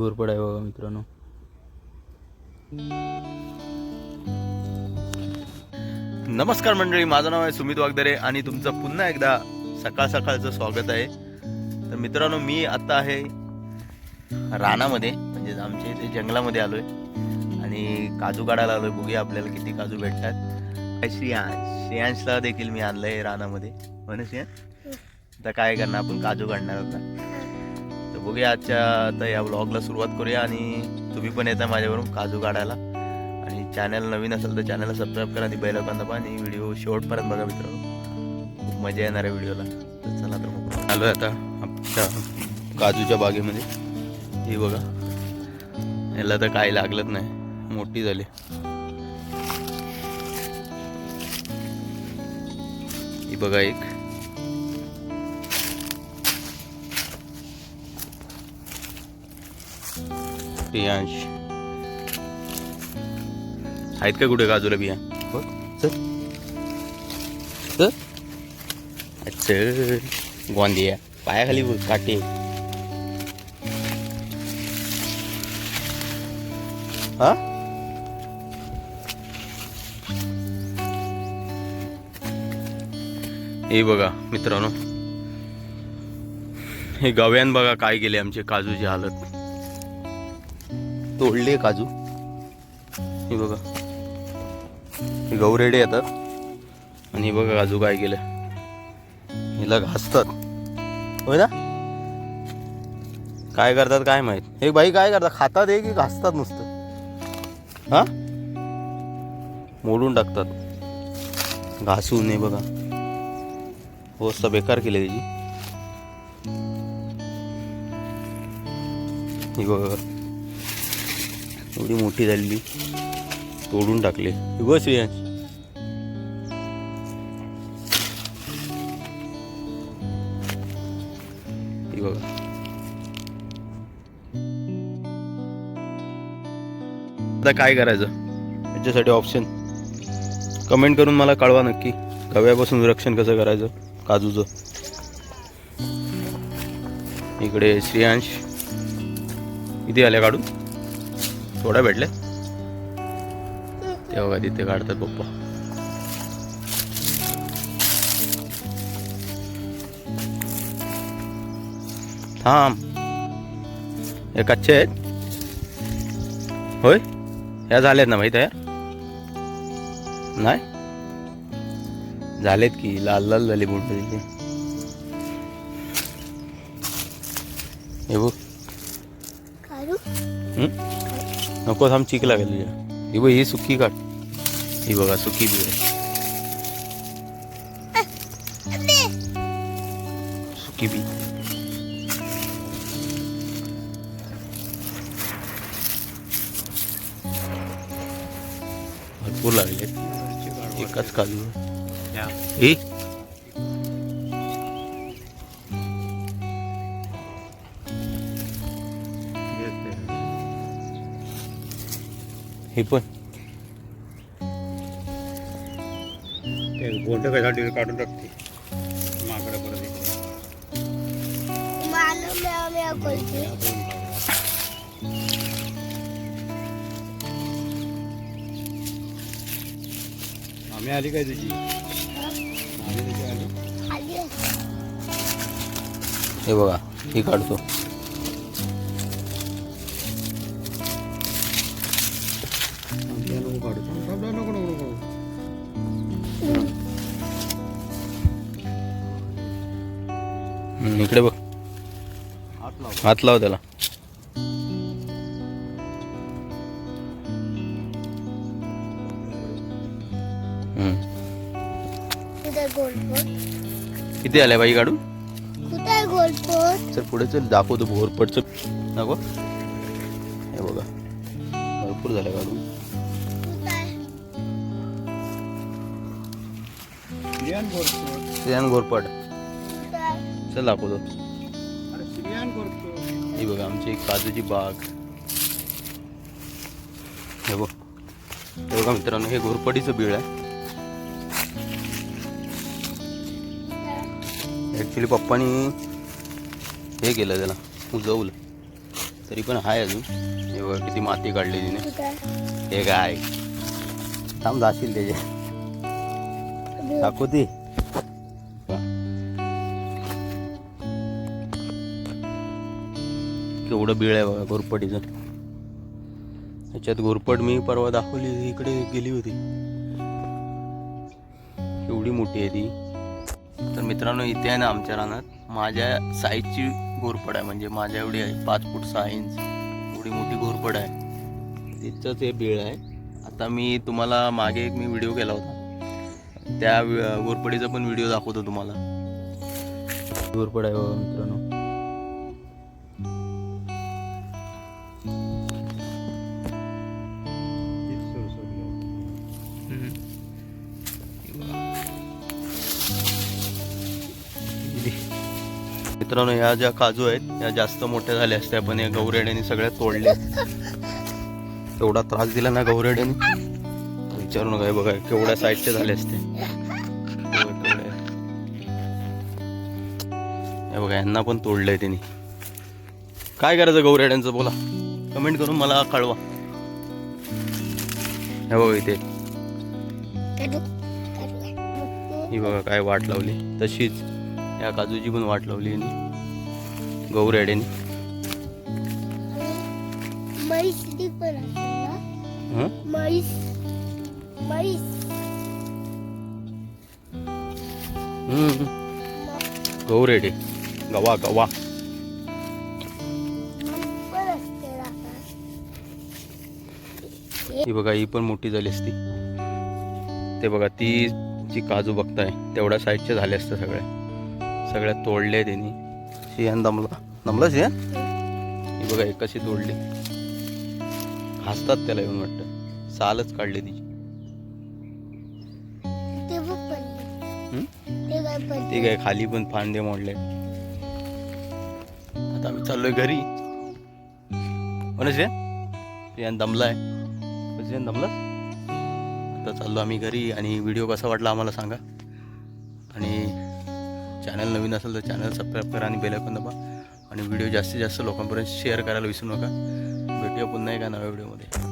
घोरपड आहे बघा मित्रांनो. नमस्कार मंडळी माझं नाव आहे सुमित वागदरे आणि तुमचं पुन्हा एकदा सकाळ सकाळचं स्वागत आहे. तर मित्रांनो मी आता आहे रानामध्ये म्हणजे आमच्या इथे जंगलामध्ये आलोय आणि काजू काढायला आलोय. बघूया आपल्याला किती काजू भेटतात. काय श्रेयांश श्रेयांशला देखील मी आणलंय रानामध्ये. म्हणून ना श्रेयांश आता काय करणार आपण? काजू काढणार आता. बघूया आजच्या आता या ब्लॉगला सुरुवात करूया आणि तुम्ही पण येता माझ्यावरून काजू काढायला. आणि चॅनल नवीन असेल तर चॅनलला सबस्क्राईब करा ती बैल दाबा आणि व्हिडिओ शेवटपर्यंत बघा मित्रांनो. खूप मजा येणार आहे व्हिडिओला तर चला तर मग. आलो आता आमच्या काजूच्या बागेमध्ये. हे बघा. याला तर काही लागलंच नाही. मोठी झाली. ही बघा एक. प्रियांश आहेत का कुठे काजूला बिया? बघ चल. चल. अच्छा गोंदिया. पायाखाली काटे हा? हे बघा मित्रांनो. हे गव्यान बघा काय केले आमचे काजूची हालत. तोडले काजू. हे बघा. हे गौरेडे येतात. आणि हे बघा काजू काय केलं हिला घासतात. होय ना? काय करतात काय माहीत. हे बाई काय करतात? खातात हे की घासतात नुसतं? हा? मोडून टाकतात. घासून हे बघा. अवस्था बेकार केली त्याची. ही बघा. एवढी मोठी झालेली. तोडून टाकले. बस बघ श्रेयांश. बघा. आता काय करायचं? याच्यासाठी ऑप्शन कमेंट करून मला कळवा नक्की. गव्यापासून रक्षण कसं करायचं? काजूचं. इकडे श्रेयांश. किती आल्या काढून. थोड्या भेटले ते बघा तिथे काढतात पप्पा. थांब. हे कच्चे आहेत. होय? ह्या झाल्यात ना माहीत आहे? नाही? झालेत की लाल लाल झाले बोट तिथे. हे बघ. नको थांब चीक लागेल तुझ्या ही बघ ही सुकी काढ ही। बघा सुकी बी सुकी बी भरपूर लागले एकाच काजू ही ही पण. ते गोंड कशासाठी काढून टाकते. माकडं परत येते. आम्ही आली काय तुझी खाली हे बघा ही काढतो. इकडे बघ. हात लाव त्याला. किती आल्या बाई काढून चल पुढे चल दाखवतो भोरपटचं नको हे बघा. भरपूर झाल्या काढून श्रेयान घोरपट चल दाखवतो. ही बघा आमची एक काजूची बाग. हे बघ. हे बघा मित्रांनो हे घोरपडीचं बीळ आहे. ॲक्च्युली पप्पानी हे केलं त्याला उजवलं. तरी पण आहे अजून. हे बघा किती माती काढली तिने? हे काय? थांब जाशील त्याचे दाखव केवढं बिळ आहे बघा घोरपडीचं ह्याच्यात घोरपड मी परवा दाखवली इकडे गेली होती. एवढी मोठी आहे ती. तर मित्रांनो इथे आहे ना आमच्या रानात. माझ्या साईजची घोरपड आहे म्हणजे माझ्या एवढी आहे पाच फूट सहा इंच एवढी मोठी घोरपड आहे. तिथंच हे बिळ आहे. आता मी तुम्हाला मागे एक मी व्हिडिओ केला होता. त्या घोरपडीचा पण व्हिडिओ दाखवतो तुम्हाला. घोरपड आहे बघा मित्रांनो. मित्रांनो ह्या ज्या काजू आहेत या जास्त मोठ्या झाल्या असत्या पण या गौरेड्याने सगळ्या तोडल्या. एवढा त्रास दिला ना गौरेड्याने. विचारू नका बघा केवढ्या साईडचे झाले असते. हे बघा यांना पण तोडलंय त्यांनी. काय करायचं गौरेड्यांचं बोला. कमेंट करून मला कळवा. हे बघा इथे. ही बघा काय वाट लावली. तशीच. या काजूची पण वाट लावली यांनी. गौरेड्याने आणि म्हैसली पण असेल ना? हं? म्हैस. म्हैस. हम्म. गौरेडे गवा गवा. ही बघा ही पण मोठी झाली असती. ते बघा ती जी काजू बघताय तेवढ्या साईजच्या झाल्या असत्या सगळ्या सगळ्या तोडल्या त्यांनी. शियान दमला. दमला शियान ही? बघा एक कशी तोडली. हसतात त्याला येऊन वाटतं. सालच काढली तिची. ते हं? काय पडले ते काय खाली पण फांदे मोडले. आता आम्ही चाललोय घरी. यान दमलाय. यान दमला? आता चाललो आम्ही घरी आणि व्हिडिओ कसा वाटला आम्हाला सांगा. आणि चॅनल नवीन असेल तर चॅनल सबस्क्राईब करा आणि बेलायकॉन दाबा. आणि व्हिडिओ जास्तीत जास्त लोकांपर्यंत शेअर करायला विसरू नका. भेटूया पुन्हा एका नव्या व्हिडिओमध्ये.